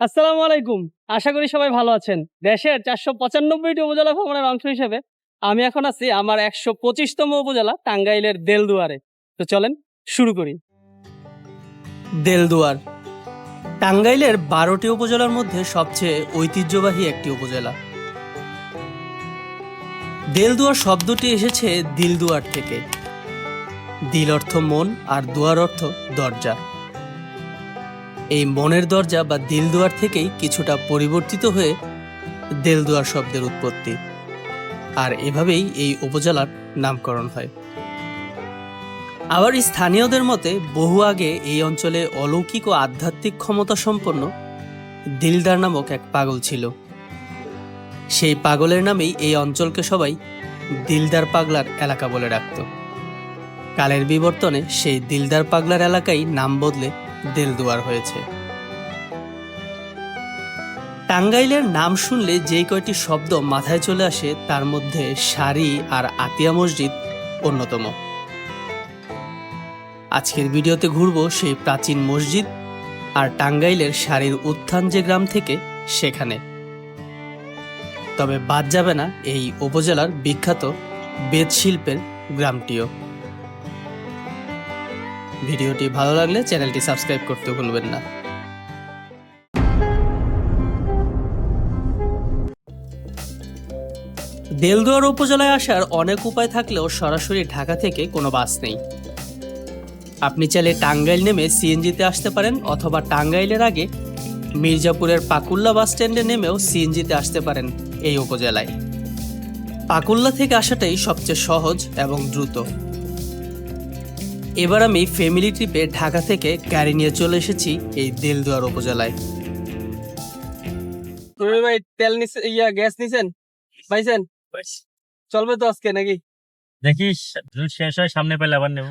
আসসালামু আলাইকুম। আশা করি সবাই ভালো আছেন। দেশের চারশো পঁচানব্বইটি উপজেলা ভ্রমণের অংশ হিসেবে আমি এখন আছি আমার একশো পঁচিশতম উপজেলা টাঙ্গাইলের দেলদুয়ারে। তো চলেন শুরু করি। দেলদুয়ার। টাঙ্গাইলের বারোটি উপজেলার মধ্যে সবচেয়ে ঐতিহ্যবাহী একটি উপজেলা। দেলদুয়ার শব্দটি এসেছে দিলদুয়ার থেকে। দিল অর্থ মন আর দুয়ার অর্থ দরজা। এই মনের দরজা বা দিলদুয়ার থেকেই কিছুটা পরিবর্তিত হয়ে দেলদুয়ার শব্দের উৎপত্তি। আর এভাবেই এই উপজেলার নামকরণ হয়। আবার স্থানীয়দের মতে, বহু আগে এই অঞ্চলে অলৌকিক ও আধ্যাত্মিক ক্ষমতা সম্পন্ন দিলদার নামক এক পাগল ছিল। সেই পাগলের নামেই এই অঞ্চলকে সবাই দিলদার পাগলার এলাকা বলে ডাকত। কালের বিবর্তনে সেই দিলদার পাগলার এলাকায় নাম বদলে দেলদুয়ার হয়েছে। টাঙ্গাইলের নাম শুনলে যেই কয়টি শব্দ মাথায় চলে আসে, তার মধ্যে শাড়ি আর আতিয়া মসজিদ অন্যতম। আজকের ভিডিওতে ঘুরবো সেই প্রাচীন মসজিদ আর টাঙ্গাইলের শাড়ির উত্থান যে গ্রাম থেকে সেখানে। তবে বাদ যাবে না, এই উপজেলার বিখ্যাত বেদ শিল্পের গ্রামটিও। ভিডিওটি ভালো লাগলে চ্যানেলটি সাবস্ক্রাইব করতে ভুলবেন না। দেলদুয়ার উপজেলায় আসার অনেক উপায় থাকলেও সরাসরি ঢাকা থেকে কোনো বাস নেই। আপনি চাইলে টাঙ্গাইল নেমে সিএনজিতে আসতে পারেন অথবা টাঙ্গাইলের আগে মির্জাপুরের পাকুল্লা বাস স্ট্যান্ডে নেমেও সিএনজিতে আসতে পারেন এই উপজেলায়। পাকুল্লা থেকে আসাটাই সবচেয়ে সহজ এবং দ্রুত। এবার আমি ফ্যামিলি ট্রিপে ঢাকা থেকে গাড়ি নিয়ে চলে এসেছি এই দেলদুয়ার উপজেলায়। তুমি ভাই তেল নিছে ইয়া গ্যাস নিছেন? পাইছেন? চলবে তো আজকে নাকি? দেখিস যদি শেষ হয় সামনে পেলে আবার নেব।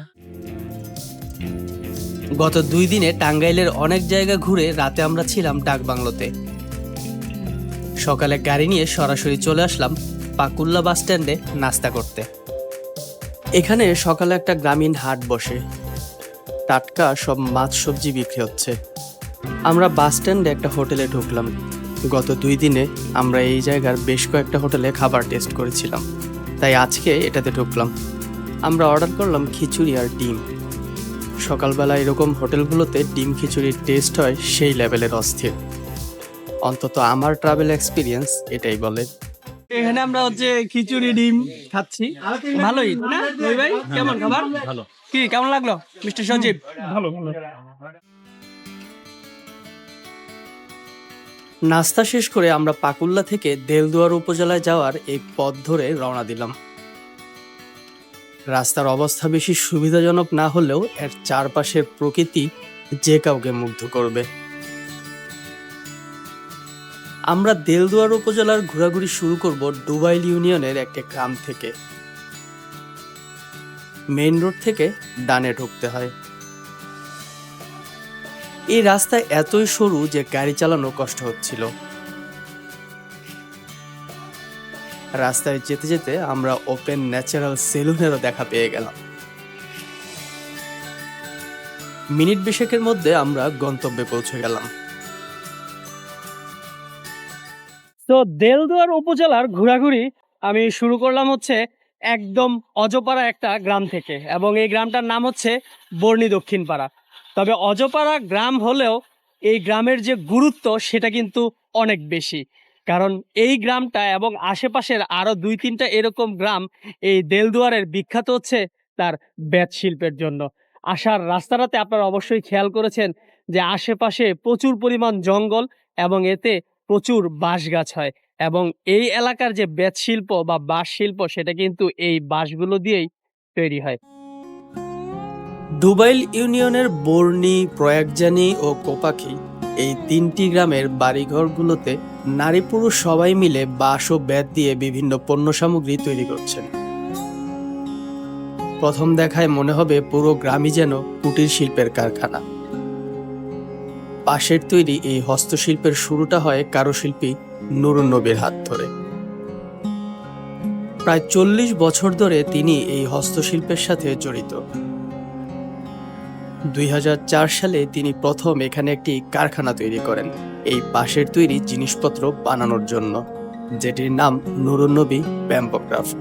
গত দুই দিনে টাঙ্গাইলের অনেক জায়গা ঘুরে রাতে আমরা ছিলাম ডাকবাংলোতে সকালে গাড়ি নিয়ে সরাসরি চলে আসলাম পাকুল্লা বাস স্ট্যান্ডে নাস্তা করতে। এখানে সকালে একটা গ্রামীণ হাট বসে। টাটকা সব মাছ সবজি বিক্রি হচ্ছে। আমরা বাস স্ট্যান্ডে একটা হোটেলে ঢুকলাম। গত দুই দিনে আমরা এই জায়গার বেশ কয়েকটা হোটেলে খাবার টেস্ট করেছিলাম। তাই আজকে এটাতে ঢুকলাম। আমরা অর্ডার করলাম খিচুড়ি আর ডিম। সকালবেলা এরকম হোটেলগুলোতে ডিম খিচুড়ির টেস্ট হয় সেই লেভেলের অস্থির। অন্তত আমার ট্রাভেল এক্সপিরিয়েন্স এটাই বলে। এখানে আমরা হচ্ছে খিচুড়ি ডিম খাচ্ছি। ভালোই না? রবি ভাই কেমন খাবার? ভালো। কি কেমন লাগল মিস্টার সঞ্জীব ভালো ভালো। নাস্তা শেষ করে আমরা পাকুল্লা থেকে দেলদুয়ার উপজেলায় যাওয়ার এই পথ ধরে রওনা দিলাম। রাস্তার অবস্থা বেশি সুবিধাজনক না হলেও এর চারপাশের প্রকৃতি যে কাউকে মুগ্ধ করবে। আমরা দেলদুয়ার উপজেলার ঘোরাঘুরি শুরু করব ডুবাইল ইউনিয়নের একটি গ্রাম থেকে। মেইন রোড থেকে ডানে ঢুকতে হয়। এই রাস্তা এতই সরু যে গাড়ি চালানো কষ্ট হচ্ছিল। রাস্তায় যেতে যেতে আমরা ওপেন ন্যাচারাল সেলুনেরও দেখা পেয়ে গেলাম। মিনিট বিশেকের মধ্যে আমরা গন্তব্যে পৌঁছে গেলাম। তো দেলদুয়ার উপজেলার ঘোরাঘুরি আমি শুরু করলাম হচ্ছে একদম অজপাড়া একটা গ্রাম থেকে এবং এই গ্রামটার নাম হচ্ছে বর্ণি দক্ষিণ পাড়া তবে অজপাড়া গ্রাম হলেও এই গ্রামের যে গুরুত্ব সেটা কিন্তু অনেক বেশি। কারণ এই গ্রামটা এবং আশেপাশের আরও দুই তিনটা এরকম গ্রাম এই দেলদুয়ারের বিখ্যাত হচ্ছে তার বেত শিল্পের জন্য। আসার রাস্তাটাতে আপনারা অবশ্যই খেয়াল করেছেন যে আশেপাশে প্রচুর পরিমাণ জঙ্গল এবং এতে প্রচুর বাঁশ গাছ হয় এবং এই এলাকার যে বেত শিল্প বা বাঁশ শিল্প সেটা কিন্তু এই বাঁশগুলো দিয়েই তৈরি হয়। দুবাইল ইউনিয়নের বর্ণি, প্রয়াগজানি ও কোপাখি এই তিনটি গ্রামের বাড়িঘরগুলোতে নারী পুরুষ সবাই মিলে বাঁশ ও বেত দিয়ে বিভিন্ন পণ্য সামগ্রী তৈরি করছেন। প্রথম দেখায় মনে হবে পুরো গ্রামই যেন কুটির শিল্পের কারখানা। পাশের তৈরি এই হস্তশিল্পের শুরুটা হয় কারুশিল্পী নুরুন নবীর হাত ধরে। প্রায় চল্লিশ বছর ধরে তিনি এই হস্তশিল্পের সাথে জড়িত। দুই হাজার চার সালে তিনি প্রথম এখানে একটি কারখানা তৈরি করেন, এই পাশের তৈরি জিনিসপত্র বানানোর জন্য, যেটির নাম নুরুন্নবী ব্যাম্পোক্রাফট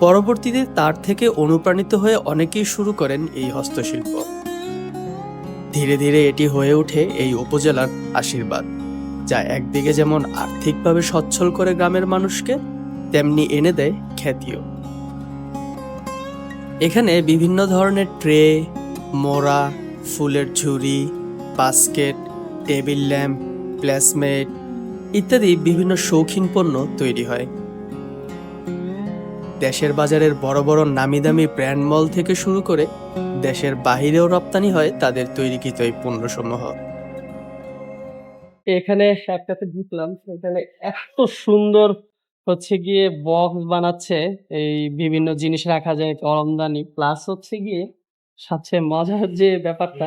পরবর্তীতে তার থেকে অনুপ্রাণিত হয়ে অনেকেই শুরু করেন এই হস্তশিল্প। ধীরে ধীরে এটি হয়ে ওঠে এই উপজেলার আশীর্বাদ, যা একদিকে যেমন আর্থিকভাবে সচ্ছল করে গ্রামের মানুষকে, তেমনি এনে দেয় খ্যাতিও। এখানে বিভিন্ন ধরনের ট্রে, মোড়া, ফুলের ঝুড়ি, বাস্কেট, টেবিল ল্যাম্প, প্লেসমেট ইত্যাদি বিভিন্ন শৌখিন পণ্য তৈরি হয়। দেশের বাজারের বড় বড় নামি দামি ব্র্যান্ড মল থেকে শুরু করে দেশের বাহিরেও রপ্তানি হয় তাদের তৈরিকৃত এই পণ্যসমূহ। এখানে একটাতে ঢুকলাম এখানে এত সুন্দর হচ্ছে গিয়ে বক্স বানাচ্ছে, এই বিভিন্ন জিনিস রাখা যায় কলমদানি প্লাস হচ্ছে গিয়ে সবচেয়ে মজার যে ব্যাপারটা,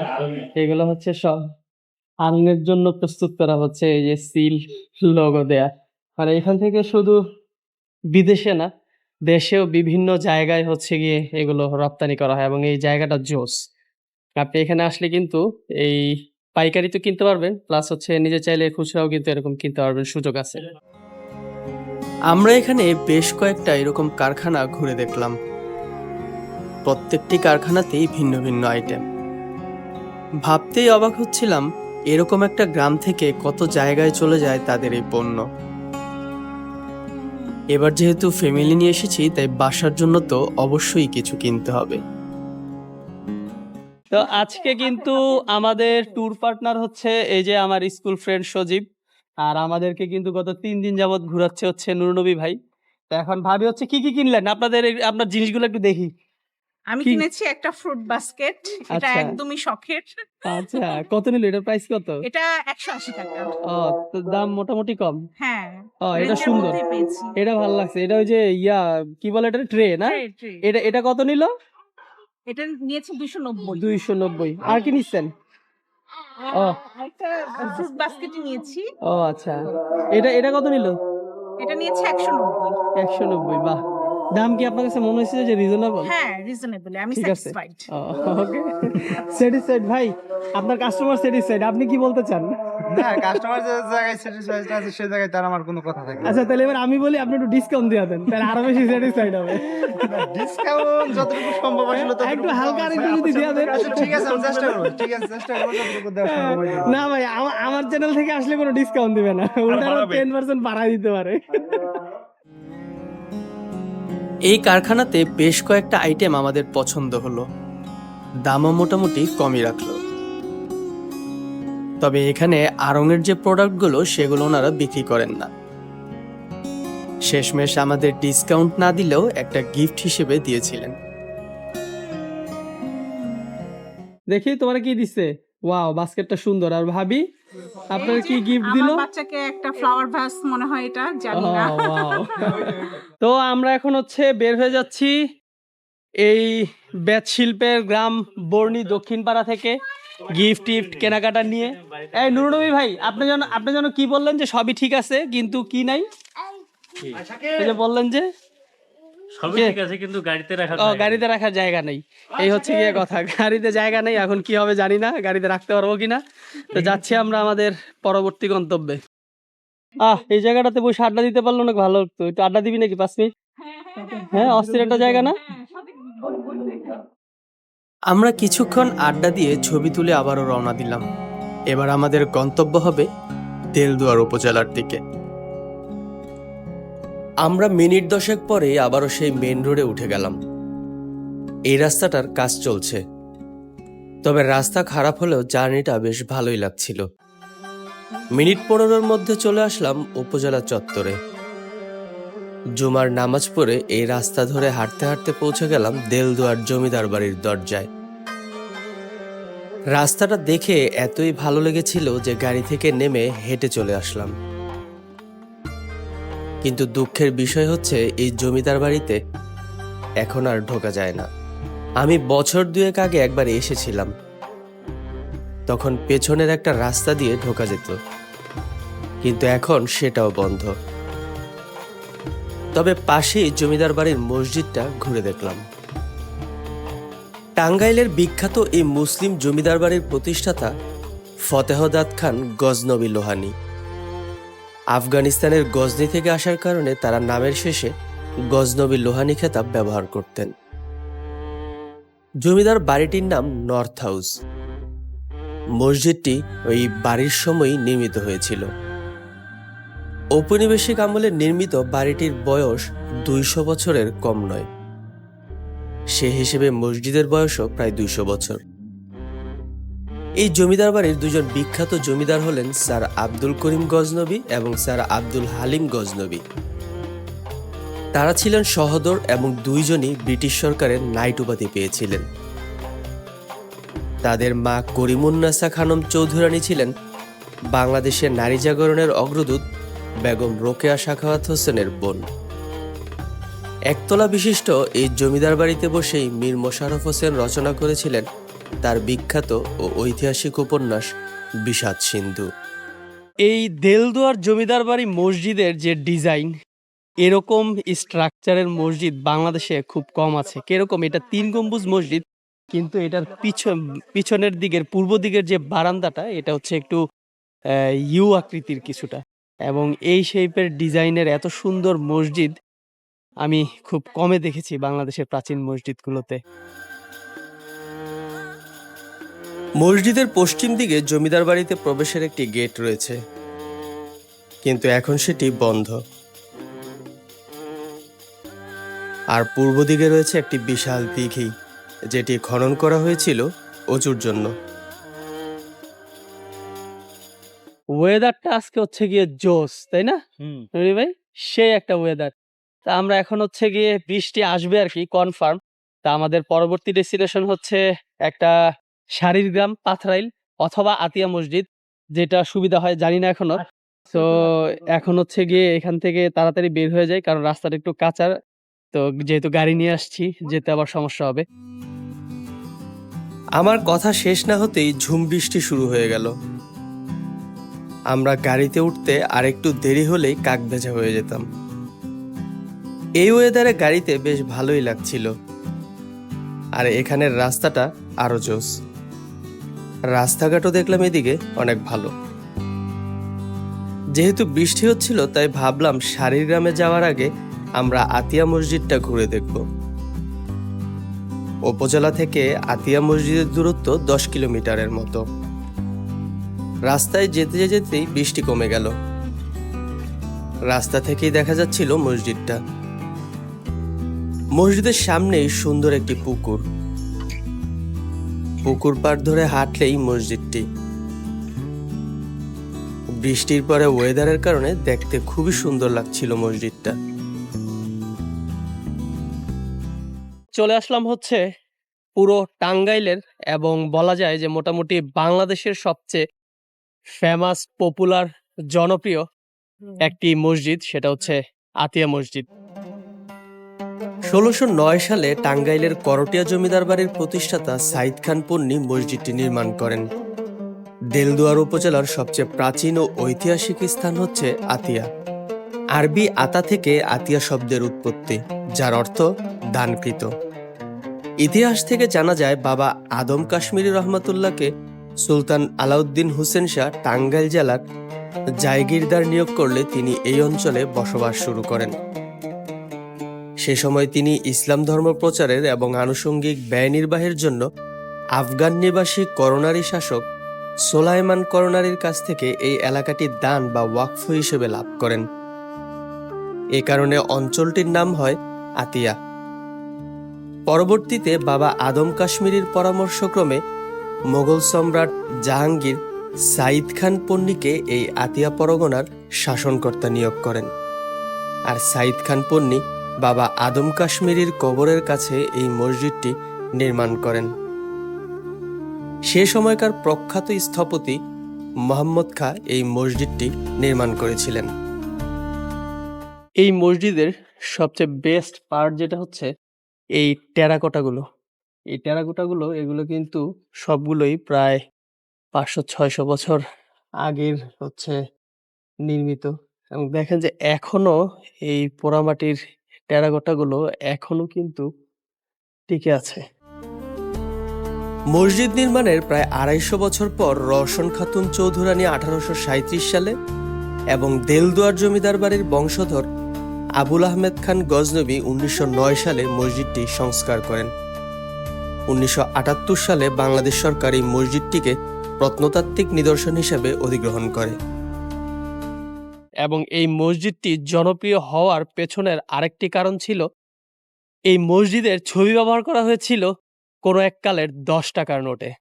এগুলো হচ্ছে সব আনন্দের জন্য প্রস্তুত করা হচ্ছে, এই যে সিল লোগো দেয়া। মানে এখান থেকে শুধু বিদেশে না দেশেও বিভিন্ন জায়গায় হচ্ছে গিয়ে এগুলো রপ্তানি করা হয় এবং এই জায়গাটা জোস আপনি এখানে আসলে কিন্তু এই পাইকারি তো কিনতে পারবেন প্লাস হচ্ছে নিজে চাইলে খুচরাও কিন্তু এরকম কিনতে পারবেন, সুযোগ আছে। আমরা এখানে বেশ কয়েকটা এরকম কারখানা ঘুরে দেখলাম। প্রত্যেকটি কারখানাতেই ভিন্ন ভিন্ন আইটেম ভাবতেই অবাক হচ্ছিলাম, এরকম একটা গ্রাম থেকে কত জায়গায় চলে যায় তাদের এই পণ্য। এবার যেহেতু ফ্যামিলি নিয়ে এসেছি, তাই বাসার জন্য তো অবশ্যই কিছু কিনতে হবে। তো আজকে কিন্তু আমাদের ট্যুর পার্টনার হচ্ছে এই যে আমার স্কুল ফ্রেন্ড সজীব। আর আমাদেরকে কিন্তু গত তিন দিন যাবৎ ঘুরাচ্ছে হচ্ছে নুরনবী ভাই। তো এখন ভাবি হচ্ছে কি কি কিনলেন? আপনাদের আপনার জিনিসগুলো একটু দেখি। আমি কিনেছি একটা ফ্রুট বাস্কেট এটা আচ্ছা। একদমই শখের। আচ্ছা কত নিল? এটার প্রাইস কত? এটা একশো আশি টাকা। ও তো দাম মোটামুটি কম। হ্যাঁ ও এটা সুন্দর। এটা ভালো লাগছে। এটা ওই যে ইয়া কি বলে এটা ট্রে না। এটা এটা কত নিল? এটা নিয়েছি দুশো নব্বই। দুইশো নব্বই। আর কি নিচ্ছেন? ও। একটা ফ্রুট বাস্কেট নিয়েছি। ও আচ্ছা। এটা এটা কত নিল? এটা নিয়েছি একশো নব্বই। একশো নব্বই বাহ। দাম কি আপনার কাছে মনে হয়েছে যে রিজনেবল হ্যাঁ রিজনেবল আমি স্যাটিসফাইড ওকে স্যাটিসফাইড ভাই আপনার কাস্টমার স্যাটিসফাইড আপনি কি বলতে চান? না কাস্টমার যে জায়গায় স্যাটিসফাইড আছে সেই জায়গায় তার আমার কোনো কথা থাকে আচ্ছা তাহলে এবার আমি বলি আপনি একটু ডিসকাউন্ট দিয়ে দেন তাহলে আরও বেশি স্যাটিসফাইড হবে। ডিসকাউন্ট যতটুকু সম্ভব আসলে ততটুকু একটু হালকা আরেকটু হবে। যদি দিয়ে দেন। আচ্ছা, ঠিক আছে আমি চেষ্টা করব ঠিক আছে চেষ্টা করব যতটুকু দেওয়া সম্ভব না ভাই আমার আমার চ্যানেল থেকে আসলে কোনো ডিসকাউন্ট দিবে না। উল্টা বাড়াবে। টেন পার্সেন্ট বাড়াই দিতে পারে। এই কারখানাতে বেশ কয়েকটা আইটেম আমাদের পছন্দ হলো। দামও মোটামুটি কমই রাখল। তবে এখানে আড়ংয়ের যে প্রোডাক্টগুলো সেগুলো ওনারা বিক্রি করেন না। শেষমেশ আমাদের ডিসকাউন্ট না দিলেও একটা গিফট হিসেবে দিয়েছিলেন। দেখি তোমার কি দিচ্ছে? ওয়াও বাস্কেটটা সুন্দর। আর ভাবি? আপনার কি গিফট আমার দিল? বাচ্চাকে একটা ফ্লাওয়ার ভাস মনে হয় এটা জানি না। Oh, তো আমরা এখন হচ্ছে বের হয়ে যাচ্ছি এই বেত শিল্পের গ্রাম বর্ণি দক্ষিণ পাড়া থেকে গিফট টিফট কেনাকাটা নিয়ে। এই নুরনবী ভাই আপনি যেন আপনি যেন কি বললেন যে সবই ঠিক আছে কিন্তু কি নাই? বললেন যে সবই ঠিক আছে কিন্তু গাড়িতে রাখা ও গাড়িতে রাখার জায়গা নেই। এই হচ্ছে গিয়ে কথা। গাড়িতে জায়গা নেই এখন কি হবে জানি না গাড়িতে রাখতে পারব কিনা। তো যাচ্ছি আমরা আমাদের পরবর্তী গন্তব্যে। আহ এই জায়গাটাতে বসে আড্ডা দিতে পারল না ভালো হতো একটু আড্ডা দিবি নাকি পাঁচ মিনিট হ্যাঁ অস্থির একটা জায়গা না? আমরা কিছুক্ষণ আড্ডা দিয়ে ছবি তুলে আবারও রওনা দিলাম। এবার আমাদের গন্তব্য হবে তেলদুয়ার উপজেলার দিকে। আমরা মিনিট দশেক পরে আবারও সেই মেন রোডে উঠে গেলাম। এই রাস্তাটার কাজ চলছে। তবে রাস্তা খারাপ হলেও জার্নিটা বেশ ভালোই লাগছিল। মিনিট পনেরোর মধ্যে চলে আসলাম উপজেলা চত্বরে। জুমার নামাজ পড়ে এই রাস্তা ধরে হাঁটতে হাঁটতে পৌঁছে গেলাম দেলদুয়ার জমিদার বাড়ির দরজায়। রাস্তাটা দেখে এতই ভালো লেগেছিল যে গাড়ি থেকে নেমে হেঁটে চলে আসলাম। কিন্তু দুঃখের বিষয় হচ্ছে, এই জমিদার বাড়িতে এখন আর ঢোকা যায় না। আমি বছর দুয়েক আগে একবার এসেছিলাম। তখন পেছনের একটা রাস্তা দিয়ে ঢোকা যেত। কিন্তু এখন সেটাও বন্ধ। তবে পাশেই জমিদার বাড়ির মসজিদটা ঘুরে দেখলাম। টাঙ্গাইলের বিখ্যাত এই মুসলিম জমিদার বাড়ির প্রতিষ্ঠাতা ফতেহদাদ খান গজনবী লোহানী। আফগানিস্তানের গজনি থেকে আসার কারণে তারা নামের শেষে গজনবী লোহানি খেতাব ব্যবহার করতেন। জমিদার বাড়িটির নাম নর্থ হাউস। মসজিদটি ওই বাড়ির সময়ই নির্মিত হয়েছিল। ঔপনিবেশিক আমলে নির্মিত বাড়িটির বয়স দুইশো বছরের কম নয়। সে হিসেবে মসজিদের বয়সও প্রায় দুইশো বছর। এই জমিদার বাড়ির দুজন বিখ্যাত জমিদার হলেন স্যার আব্দুল করিম গজনবী এবং স্যার আব্দুল হালিম গজনবী। তারা ছিলেন সহদর এবং দুইজনই ব্রিটিশ সরকারের নাইট উপাধি পেয়েছিলেন। তাদের মা করিমুন্নাসা খানম চৌধুরানী ছিলেন বাংলাদেশের নারী জাগরণের অগ্রদূত বেগম রোকেয়া শাখাওয়াত হোসেনের বোন। একতলা বিশিষ্ট এই জমিদার বাড়িতে বসেই মীর মোশাররফ হোসেন রচনা করেছিলেন তার বিখ্যাত ও ঐতিহাসিক উপন্যাস বিষাদ সিন্ধু। এই দেলদুয়ার জমিদার বাড়ি মসজিদের যে ডিজাইন, এরকম স্ট্রাকচারের মসজিদ বাংলাদেশে খুব কম আছে। কীরকম? এটা তিন গম্বুজ মসজিদ, কিন্তু এটার পিছন, পিছনের দিকের, পূর্ব দিকের যে বারান্দাটা, এটা হচ্ছে একটু ইউ আকৃতির কিছুটা। এবং এই শেপের ডিজাইনের এত সুন্দর মসজিদ, আমি খুব কমে দেখেছি বাংলাদেশের প্রাচীন মসজিদগুলোতে। মসজিদের পশ্চিম দিকে জমিদার বাড়িতে প্রবেশের একটি গেট রয়েছে। কিন্তু এখন সেটি বন্ধ। আর পূর্ব দিকে রয়েছে একটি বিশাল দিঘি যেটি খনন করা হয়েছিল অচুর জন্য। ওয়েদারটা আজকে হচ্ছে গিয়ে জোস তাই না? রবি ভাই সেই একটা ওয়েদার তা আমরা এখন হচ্ছে গিয়ে বৃষ্টি আসবে আর কি কনফার্ম তা আমাদের পরবর্তী ডেস্টিনেশন হচ্ছে একটা শাড়ির গ্রাম পাথরাইল অথবা আতিয়া মসজিদ যেটা সুবিধা হয় জানি না এখনও। তো এখন হচ্ছে গিয়ে এখান থেকে তাড়াতাড়ি বের হয়ে যায় কারণ রাস্তাটা একটু কাঁচার তো যেহেতু গাড়ি নিয়ে আসছি যেতে আবার সমস্যা হবে। আমার কথা শেষ না হতেই ঝুম বৃষ্টি শুরু হয়ে গেল। আমরা গাড়িতে উঠতে আরেকটু দেরি হলেই কাক ভেজা হয়ে যেতাম। এই ওয়েদারে গাড়িতে বেশ ভালোই লাগছিল। আর এখানের রাস্তাটা আরও জোস। রাস্তাঘাটও দেখলাম এদিকে, অনেক ভালো। যেহেতু বৃষ্টি হচ্ছিল, তাই ভাবলাম শাড়ির গ্রামে যাওয়ার আগে আমরা আতিয়া মসজিদটা ঘুরে দেখব। উপজেলা থেকে আতিয়া মসজিদের দূরত্ব দশ কিলোমিটারের মতো। রাস্তায় যেতে যেতেই বৃষ্টি কমে গেল। রাস্তা থেকেই দেখা যাচ্ছিল মসজিদটা। মসজিদের সামনেই সুন্দর একটি পুকুর। পুকুর পাড় ধরে হাঁটলেই মসজিদটি। বৃষ্টির পরে ওয়েদারের কারণে দেখতে খুবই সুন্দর লাগছিল মসজিদটা। চলে আসলাম হচ্ছে পুরো টাঙ্গাইলের এবং বলা যায় যে মোটামুটি বাংলাদেশের সবচেয়ে ফেমাস পপুলার জনপ্রিয় একটি মসজিদ সেটা হচ্ছে আতিয়া মসজিদ। ষোলোশো নয় সালে টাঙ্গাইলের করটিয়া জমিদার বাড়ির প্রতিষ্ঠাতা সাইদ খান পন্নী মসজিদটি নির্মাণ করেন। দেলদুয়ার উপজেলার সবচেয়ে প্রাচীন ও ঐতিহাসিক স্থান হচ্ছে আতিয়া। আরবি আতা থেকে আতিয়া শব্দের উৎপত্তি, যার অর্থ দানকৃত। ইতিহাস থেকে জানা যায়, বাবা আদম কাশ্মীরি রহমাতুল্লাহকে সুলতান আলাউদ্দিন হুসেন শাহ টাঙ্গাইল জেলার জায়গিরদার নিয়োগ করলে তিনি এই অঞ্চলে বসবাস শুরু করেন। সে সময় তিনি ইসলাম ধর্ম প্রচারের এবং আনুষঙ্গিক ব্যয় নির্বাহের জন্য আফগান নিবাসী করোনারি শাসক সোলাইমান করোনারির কাছ থেকে এই এলাকাটি দান বা ওয়াকফ হিসেবে লাভ করেন। এ কারণে অঞ্চলটির নাম হয় আতিয়া। পরবর্তীতে বাবা আদম কাশ্মীরির পরামর্শক্রমে মোগল সম্রাট জাহাঙ্গীর সাঈদ খান পন্নীকে এই আতিয়া পরগনার শাসনকর্তা নিয়োগ করেন। আর সাঈদ খান পন্নী বাবা আদম কাশ্মীরির কবরের কাছে এই মসজিদটি নির্মাণ করেন। সে সময়কার প্রখ্যাত স্থপতি মোহাম্মদ খা এই মসজিদটি নির্মাণ করেছিলেন। এই মসজিদের সবচেয়ে বেস্ট পার্ট যেটা হচ্ছে এই টেরাকোটাগুলো। এই টেরাকোটাগুলো, এগুলো কিন্তু সবগুলোই প্রায় পাঁচশো ছয়শো বছর আগের হচ্ছে নির্মিত। এবং দেখেন যে এখনও এই পোড়ামাটির টেরাকোটাগুলো এখনও কিন্তু টিকে আছে। মসজিদ নির্মাণের প্রায় আড়াইশো বছর পর রওশন খাতুন চৌধুরানী আঠারোশো সালে এবং দেলদুয়ার জমিদার বাড়ির বংশধর আবুল আহমেদ খান গজনবী উনিশশো নয় সালে মসজিদটি সংস্কার করেন। উনিশশো আটাত্তর সালে বাংলাদেশ সরকার এই মসজিদটিকে প্রত্নতাত্ত্বিক নিদর্শন হিসেবে অধিগ্রহণ করে। এবং এই মসজিদটি জনপ্রিয় হওয়ার পেছনের আরেকটি কারণ ছিল, এই মসজিদের ছবি ব্যবহার করা হয়েছিল কোনো এককালের দশ টাকার নোটে।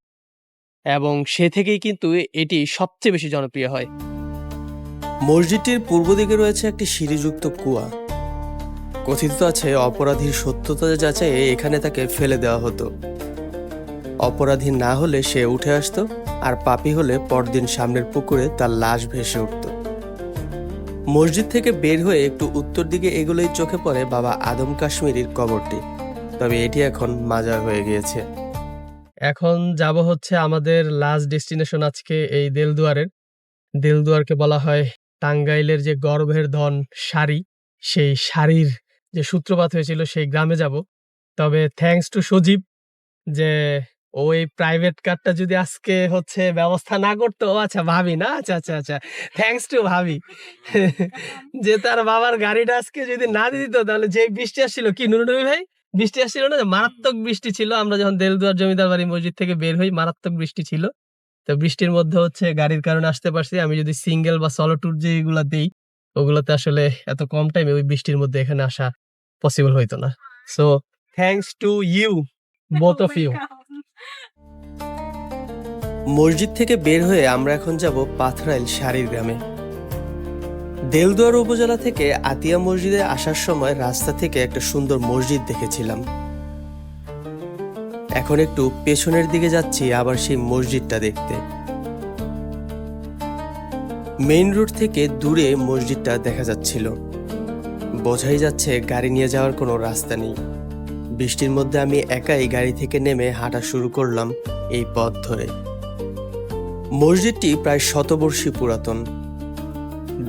এবং সে থেকেই কিন্তু এটি সবচেয়ে বেশি জনপ্রিয় হয়। মসজিদটির পূর্ব দিকে রয়েছে একটি সিঁড়িযুক্ত কুয়া। কথিত আছে, অপরাধীর সত্যতা যাচাইয়ে এখানে তাকে ফেলে দেওয়া হতো। অপরাধী না হলে সে উঠে আসতো, আর পাপি হলে পরদিন সামনের পুকুরে তার লাশ ভেসে উঠত। মসজিদ থেকে বের হয়ে একটু উত্তর দিকে এগুলোই চোখে পড়ে বাবা আদম কাশ্মীরির কবরটি। তবে এটি এখন মাজার হয়ে গিয়েছে। এখন যাব হচ্ছে আমাদের লাস্ট ডেস্টিনেশন আজকে এই দেলদুয়ারের। দেলদুয়ারকে বলা হয় টাঙ্গাইলের যে গর্ভের ধন শাড়ি সেই শাড়ির যে সূত্রপাত হয়েছিল সেই গ্রামে যাব। তবে থ্যাঙ্কস টু সজীব যে ওই প্রাইভেট কারটা যদি আজকে হচ্ছে ব্যবস্থা না করতো আচ্ছা ভাবি না আচ্ছা আচ্ছা আচ্ছা। থ্যাঙ্কস টু ভাবি। যে তার বাবার গাড়িটা আজকে যদি না দিয়ে দিত তাহলে যে বৃষ্টি আসছিল কি নুরুনবী ভাই? বৃষ্টি আসছিল না? মারাত্মক বৃষ্টি ছিল। আমরা যখন দেলদুয়ার জমিদার বাড়ি মসজিদ থেকে বের হই মারাত্মক বৃষ্টি ছিল। তো বৃষ্টির মধ্যে হচ্ছে গাড়ির কারণে আসতে পারছি। আমি যদি সিঙ্গেল বা সলো ট্যুর যেগুলো দিই ওগুলোতে আসলে এত কম টাইমে ওই বৃষ্টির মধ্যে এখানে আসা পসিবল হইতো না। So thanks to you both of you মসজিদ থেকে বের হয়ে আমরা এখন যাব পাথরাইল শাড়ির গ্রামে। দেলদুয়ার উপজেলা থেকে আতিয়া মসজিদে আসার সময় রাস্তা থেকে একটা সুন্দর মসজিদ দেখেছিলাম। এখন একটু পেছনের দিকে যাচ্ছি আবার সেই মসজিদটা দেখতে। মেইন রোড থেকে দূরে মসজিদটা দেখা যাচ্ছিল। বোঝাই যাচ্ছে গাড়ি নিয়ে যাওয়ার কোনো রাস্তা নেই। বৃষ্টির মধ্যে আমি একাই গাড়ি থেকে নেমে হাঁটা শুরু করলাম এই পথ ধরে। মসজিদটি প্রায় শতবর্ষী পুরাতন।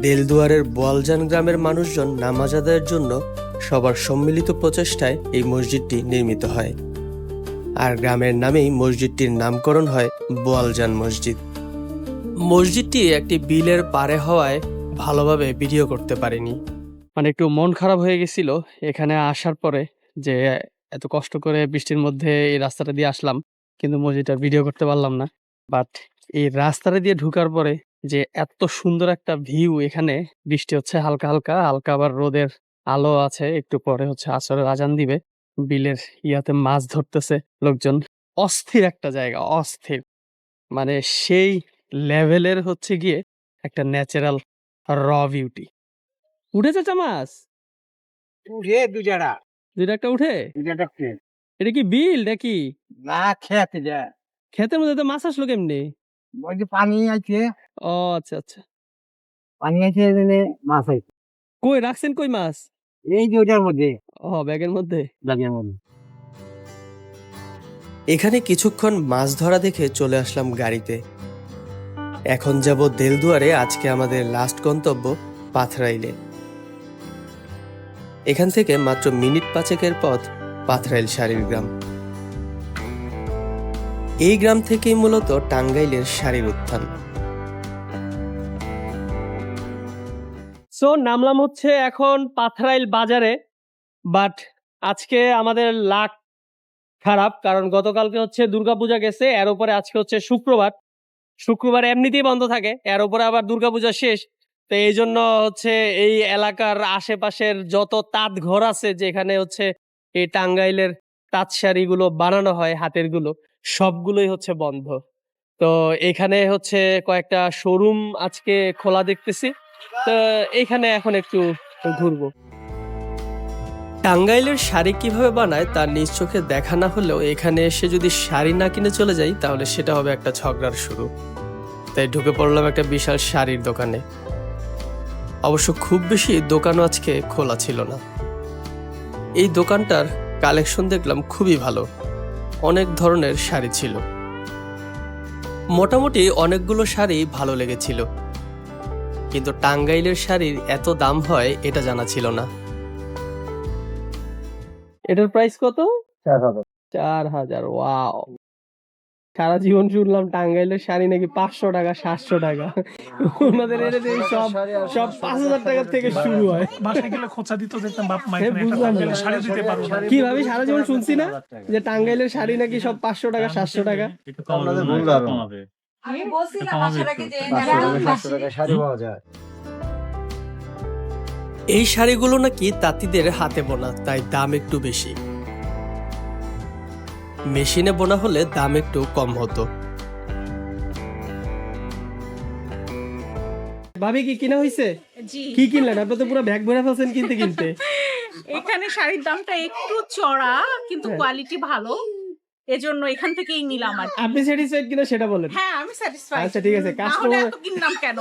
দেলদুয়ারের বোয়ালজান গ্রামের মানুষজন নামাজ আদায়ের জন্য সবার সম্মিলিত প্রচেষ্টায় এই মসজিদটি নির্মিত হয়। আর গ্রামের নামেই মসজিদটির নামকরণ হয় বোয়ালজান মসজিদ। মসজিদটি একটি বিলের পারে হওয়ায় ভালোভাবে ভিডিও করতে পারিনি। মানে একটু মন খারাপ হয়ে গেছিল এখানে আসার পরে যে এত কষ্ট করে বৃষ্টির মধ্যে এই রাস্তাটা দিয়ে আসলাম, কিন্তু মসজিদটা ভিডিও করতে পারলাম না। বাট এই রাস্তাটা দিয়ে ঢুকার পরে যে এত সুন্দর একটা ভিউ এখানে বৃষ্টি হচ্ছে হালকা হালকা হালকা আবার রোদের আলো আছে একটু পরে হচ্ছে আসরের আজান দিবে। বিলের ইয়াতে মাছ ধরতেছে লোকজন। অস্থির একটা জায়গা অস্থির। মানে সেই লেভেলের হচ্ছে গিয়ে একটা ন্যাচারাল র বিউটি। উঠেছে চামাস উঠে দুজারা দুইটা একটা উঠে দুজাটা এটা কি বিল নাকি? না খেতে যা ক্ষেতের মধ্যে তো মাছ আসলো কেমনি? ওই যে পানি আছে। ও আচ্ছা আচ্ছা। পানি আছে এখানে মাছ আছে। কই রাখছেন কই মাছ? এই যে ওটার মধ্যে। ও ব্যাগের মধ্যে? দাগের মধ্যে। এখানে কিছুক্ষণ মাছ ধরা দেখে চলে আসলাম গাড়িতে। এখন যাব দেলদুয়ারে আজকে আমাদের লাস্ট গন্তব্য পাথরাইলে। এখান থেকে মাত্র মিনিট পাঁচেকের পথ পাথরাইল শাড়ির গ্রাম। এই গ্রাম থেকেই মূলত টাঙ্গাইলের শাড়ির উত্থান। সো নামলাম হচ্ছে এখন পাথরাইল বাজারে বাট আজকে আমাদের লাক খারাপ, কারণ গতকালকে হচ্ছে দুর্গাপূজা গেছে, এর উপরে আজকে হচ্ছে শুক্রবার। শুক্রবার এমনিতেই বন্ধ থাকে, এর উপরে আবার দুর্গাপূজা শেষ। তো এই জন্য হচ্ছে এই এলাকার আশেপাশের যত তাঁত ঘর আছে, যেখানে হচ্ছে এই টাঙ্গাইলের তাঁত শাড়িগুলো বানানো হয় হাতেরগুলো সবগুলোই হচ্ছে বন্ধ। তো এখানে হচ্ছে কয়েকটা শোরুম আজকে খোলা দেখতেছি। তো এইখানে এখন একটু ঘুরবো। টাঙ্গাইলের শাড়ি কীভাবে বানায় তার নিজ চোখে দেখা না হলেও এখানে এসে যদি শাড়ি না কিনে চলে যাই, তাহলে সেটা হবে একটা ঝগড়ার শুরু। তাই ঢুকে পড়লাম একটা বিশাল শাড়ির দোকানে। অবশ্য খুব বেশি দোকানও আজকে খোলা ছিল না। এই দোকানটার কালেকশন দেখলাম খুবই ভালো। অনেক ধরনের শাড়ি ছিল। মোটামুটি অনেকগুলো শাড়ি ভালো লেগেছিল। কিন্তু টাঙ্গাইলের শাড়ির এত দাম হয় এটা জানা ছিল না। এটার প্রাইস কত? চার হাজার। চার হাজার ওয়াও সারা জীবন শুনলাম টাঙ্গাইলের শাড়ি নাকি পাঁচশো টাকা সাতশো টাকা। ওনাদের এই সব সব পাঁচ হাজার টাকা থেকে শুরু হয়। খোঁচা দিত বাপ মা হ্যাঁ, এখানে একটা বুঝলাম না। টাঙ্গাইলের শাড়ি দিতে পারব না। কি ভাবি সারা জীবন শুনছি না যে টাঙ্গাইলের শাড়ি নাকি সব পাঁচশো টাকা সাতশো টাকা? আমি বলছিলাম শাড়ি পাওয়া যায়। এই শাড়িগুলো নাকি তাঁতিদের হাতে বোনা তাই দাম একটু বেশি। মেশিনে বোনা হলে দাম একটু কম হতো। ভাবি কি কিনা হয়েছে জি। কি কিনলেন? আপনি তো পুরো ব্যাগ ভরে ফেলছেন কিনতে কিনতে। এখানে শাড়ির দামটা একটু চড়া কিন্তু হ্যাঁ। কোয়ালিটি ভালো। এজন্য এখান থেকেই নিলাম আর। আপনি স্যাটিসফাইড কিনা সেটা বলেন। হ্যাঁ আমি স্যাটিসফাইড আচ্ছা, ঠিক আছে, এত কিনলাম কেন?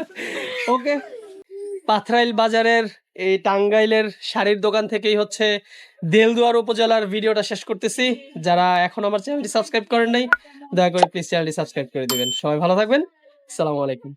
ওকে পাথরাইল বাজারের এই টাঙ্গাইলের শাড়ির দোকান থেকেই হচ্ছে দেলদুয়ার উপজেলার ভিডিওটা শেষ করতেছি। যারা এখন আমার চ্যানেলটি সাবস্ক্রাইব করেন নাই, দয়া করে প্লিজ চ্যানেলটি সাবস্ক্রাইব করে দিবেন। সবাই ভালো থাকবেন। সালামু আলাইকুম।